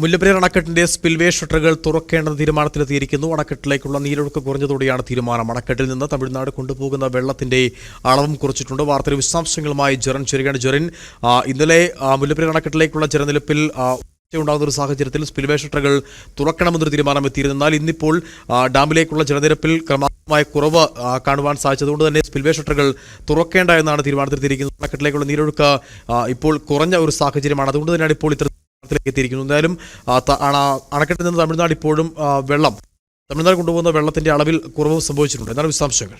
മുല്ലപ്പെരിയാർ അണക്കെട്ടിന്റെ സ്പിൽവേ ഷട്ടറുകൾ തുറക്കേണ്ട തീരുമാനത്തിലെത്തിയിരിക്കുന്നു. അണക്കെട്ടിലേക്കുള്ള നീരൊഴുക്ക് കുറഞ്ഞതോടെയാണ് തീരുമാനം. അണക്കെട്ടിൽ നിന്ന് തമിഴ്നാട് കൊണ്ടുപോകുന്ന വെള്ളത്തിന്റെ അളവും കുറച്ചിട്ടുണ്ട്. വാർത്തയുടെ വിശദാംശങ്ങളുമായി ജെറൻ ചെറുകയാണ്. ജെറിൻ ഇന്നലെ മുല്ലപ്പെരിയാർ അണക്കെട്ടിലേക്കുള്ള ജലനിരപ്പിൽ ഉണ്ടാകുന്ന ഒരു സാഹചര്യത്തിൽ സ്പിൽവേ ഷട്ടറുകൾ തുറക്കണമെന്നൊരു തീരുമാനം എത്തിയിരുന്നാൽ ഇന്നിപ്പോൾ ഡാമിലേക്കുള്ള ജലനിരപ്പിൽ ക്രമമായ കുറവ് കാണുവാൻ സാധിച്ചതുകൊണ്ട് തന്നെ സ്പിൽവേ ഷട്ടറുകൾ തുറക്കേണ്ട എന്നാണ് തീരുമാനത്തിലെത്തിയിരിക്കുന്നത്. അണക്കെട്ടിലേക്കുള്ള നീരൊഴുക്ക് ഇപ്പോൾ കുറഞ്ഞ ഒരു സാഹചര്യമാണ്. അതുകൊണ്ട് തന്നെയാണ് ഇപ്പോൾ ഇത്തരം ത്തിലേക്ക് എത്തിയിരിക്കുന്നു എന്തായാലും അണക്കെട്ടിൽ നിന്ന് തമിഴ്നാട് ഇപ്പോഴും വെള്ളം തമിഴ്നാട് കൊണ്ടുപോകുന്ന വെള്ളത്തിന്റെ അളവിൽ കുറവ് സംഭവിച്ചിട്ടുണ്ട്. എന്താണ് വിശദാംശങ്ങൾ?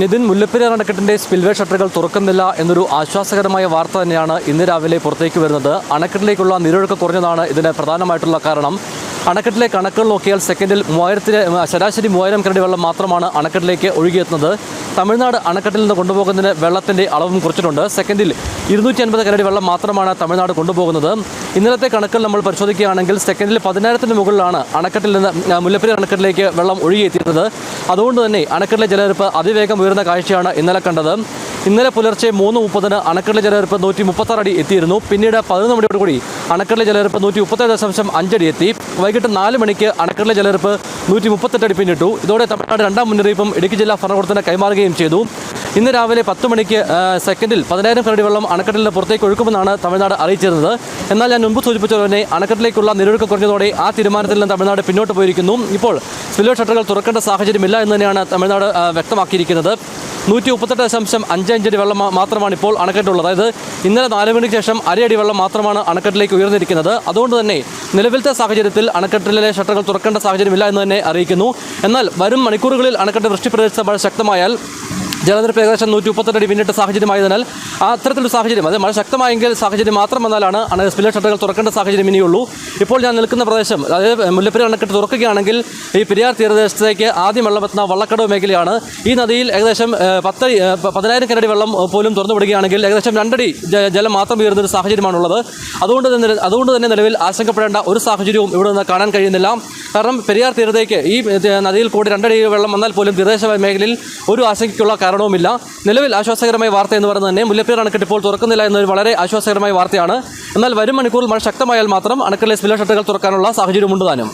നിതിൻ മുല്ലപ്പെരിയാർ അണക്കെട്ടിന്റെ സ്പിൽവേ ഷട്ടറുകൾ തുറക്കുന്നില്ല എന്നൊരു ആശ്വാസകരമായ വാർത്ത തന്നെയാണ് ഇന്ന് രാവിലെ പുറത്തേക്ക് വരുന്നത്. അണക്കെട്ടിലേക്കുള്ള നീരൊഴുക്ക് കുറഞ്ഞതാണ് ഇതിന് പ്രധാനമായിട്ടുള്ള കാരണം. അണക്കെട്ടിലെ കണക്കുകൾ നോക്കിയാൽ സെക്കൻഡിൽ മൂവായിരത്തിന് ശരാശരി മൂവായിരം കരടി വെള്ളം മാത്രമാണ് അണക്കെട്ടിലേക്ക് ഒഴുകിയെത്തുന്നത്. തമിഴ്നാട് അണക്കെട്ടിൽ നിന്ന് കൊണ്ടുപോകുന്നതിന് വെള്ളത്തിന്റെ അളവും കുറച്ചിട്ടുണ്ട്. സെക്കൻഡിൽ ഇരുന്നൂറ്റി അൻപത് കരടി വെള്ളം മാത്രമാണ് തമിഴ്നാട് കൊണ്ടുപോകുന്നത്. ഇന്നലത്തെ കണക്കുകൾ നമ്മൾ പരിശോധിക്കുകയാണെങ്കിൽ സെക്കൻഡിൽ പതിനായിരത്തിന് മുകളിലാണ് അണക്കെട്ടിൽ നിന്ന് മുല്ലപ്പെരിയാർ അണക്കെട്ടിലേക്ക് വെള്ളം ഒഴുകിയെത്തിയിരുന്നത്. അതുകൊണ്ട് തന്നെ അണക്കെട്ടിലെ ജലനിരപ്പ് അതിവേഗം ഉയർന്ന കാഴ്ചയാണ് ഇന്നലെ കണ്ടത്. ഇന്നലെ പുലർച്ചെ മൂന്ന് മുപ്പതിന് അണക്കെട്ടിലെ ജലനിരപ്പ് നൂറ്റി മുപ്പത്താറ് അടി എത്തിയിരുന്നു. പിന്നീട് പതിനൊന്ന് മണിയോടുകൂടി അണക്കെട്ടിലെ ജലനിരപ്പ് നൂറ്റി മുപ്പത്തേഴ് ദശാംശം അഞ്ചടി എത്തി. വൈകിട്ട് നാല് മണിക്ക് അണക്കെട്ടിലെ ജലനിരപ്പ് നൂറ്റി മുപ്പത്തെട്ട് അടി പിന്നിട്ടു. ഇതോടെ തമിഴ്നാട് രണ്ടാം മുന്നറിയിപ്പും ഇടുക്കി ജില്ലാ ഭരണകൂടത്തിന് കൈമാറുകയും ചെയ്തു. ഇന്ന് രാവിലെ പത്ത് മണിക്ക് സെക്കൻഡിൽ പതിനായിരം കരടി വെള്ളം അണക്കെട്ടിൽ പുറത്തേക്ക് ഒഴുക്കുമെന്നാണ് തമിഴ്നാട് അറിയിച്ചിരുന്നത്. എന്നാൽ ഞാൻ മുമ്പ് സൂചിപ്പിച്ച തന്നെ അണക്കെട്ടിലേക്കുള്ള നിരൊഴുക്ക് കുറഞ്ഞതോടെ ആ തീരുമാനത്തിൽ നിന്ന് തമിഴ്നാട് പിന്നോട്ട് പോയിരിക്കുന്നു. ഇപ്പോൾ സ്പിൽവേ ഷട്ടറുകൾ തുറക്കേണ്ട സാഹചര്യമില്ല എന്ന് തന്നെയാണ് തമിഴ്നാട് വ്യക്തമാക്കിയിരിക്കുന്നത്. നൂറ്റി മുപ്പത്തെട്ട് ദശാംശം അഞ്ച് വെള്ളം മാത്രമാണ് ഇപ്പോൾ അണക്കെട്ടുള്ളത്. അതായത് ഇന്നലെ നാല് മണിക്ക് ശേഷം അരയടി വെള്ളം മാത്രമാണ് അണക്കെട്ടിലേക്ക് ഉയർന്നിരിക്കുന്നത്. അതുകൊണ്ട് തന്നെ നിലവിലത്തെ സാഹചര്യത്തിൽ അണക്കെട്ടിലെ ഷട്ടറുകൾ തുറക്കേണ്ട സാഹചര്യമില്ല എന്ന് തന്നെ അറിയിക്കുന്നു. എന്നാൽ വരും മണിക്കൂറുകളിൽ അണക്കെട്ട് വൃഷ്ടിപ്രദേശത്ത് മഴ ശക്തമായാൽ ജലനിരപ്പ് ഏകദേശം നൂറ്റി അടി പിന്നിട്ട സാഹചര്യമായതിനാൽ ആ അത്തരത്തിലൊരു സാഹചര്യം അത് മഴ ശക്തമായെങ്കിൽ സാഹചര്യം മാത്രം വന്നാലാണ് അണ സ്പില്ലർ ഷട്ടറുകൾ തുറക്കേണ്ട സാഹചര്യം ഇനിയുള്ളൂ. ഇപ്പോൾ ഞാൻ നിൽക്കുന്ന പ്രദേശം അതായത് മുല്ലപ്പെരിയാർ അണക്കെട്ട് തുറക്കുകയാണെങ്കിൽ ഈ പെരിയാർ തീരദേശത്തേക്ക് ആദ്യം വെള്ളമെത്തുന്ന വള്ളക്കടവ് മേഖലയാണ്. ഈ നദിയിൽ ഏകദേശം പത്ത് പതിനായിരം കരടി വെള്ളം പോലും തുറന്നു വിടുകയാണെങ്കിൽ ഏകദേശം രണ്ടടി ജലം മാത്രം ഉയരുന്ന ഒരു സാഹചര്യമാണുള്ളത്. അതുകൊണ്ട് തന്നെ അതുകൊണ്ട് തന്നെ നിലവിൽ ആശങ്കപ്പെടേണ്ട ഒരു സാഹചര്യവും ഇവിടെ നിന്ന് കാണാൻ കഴിയുന്നില്ല. കാരണം പെരിയാർ തീരത്തേക്ക് ഈ നദിയിൽ കൂടി രണ്ടടി വെള്ളം വന്നാൽ പോലും തീരദേശ മേഖലയിൽ ഒരു ആശങ്കയ്ക്കുള്ള കാരണവുമില്ല. നിലവിൽ ആശ്വാസകരമായ വാർത്ത എന്ന് പറയുന്നത് തന്നെ മുല്ലപ്പെരിയാർ അണക്കെട്ട് ഇപ്പോൾ തുറക്കുന്നില്ല എന്നൊരു വളരെ ആശ്വാസകരമായ വാർത്തയാണ്. എന്നാൽ വരും മണിക്കൂറിൽ മഴ ശക്തമായാൽ മാത്രം അണക്കെട്ടിലെ സ്പില്ല ഷട്ടറുകൾ തുറക്കാനുള്ള സാഹചര്യമുണ്ട് താനും.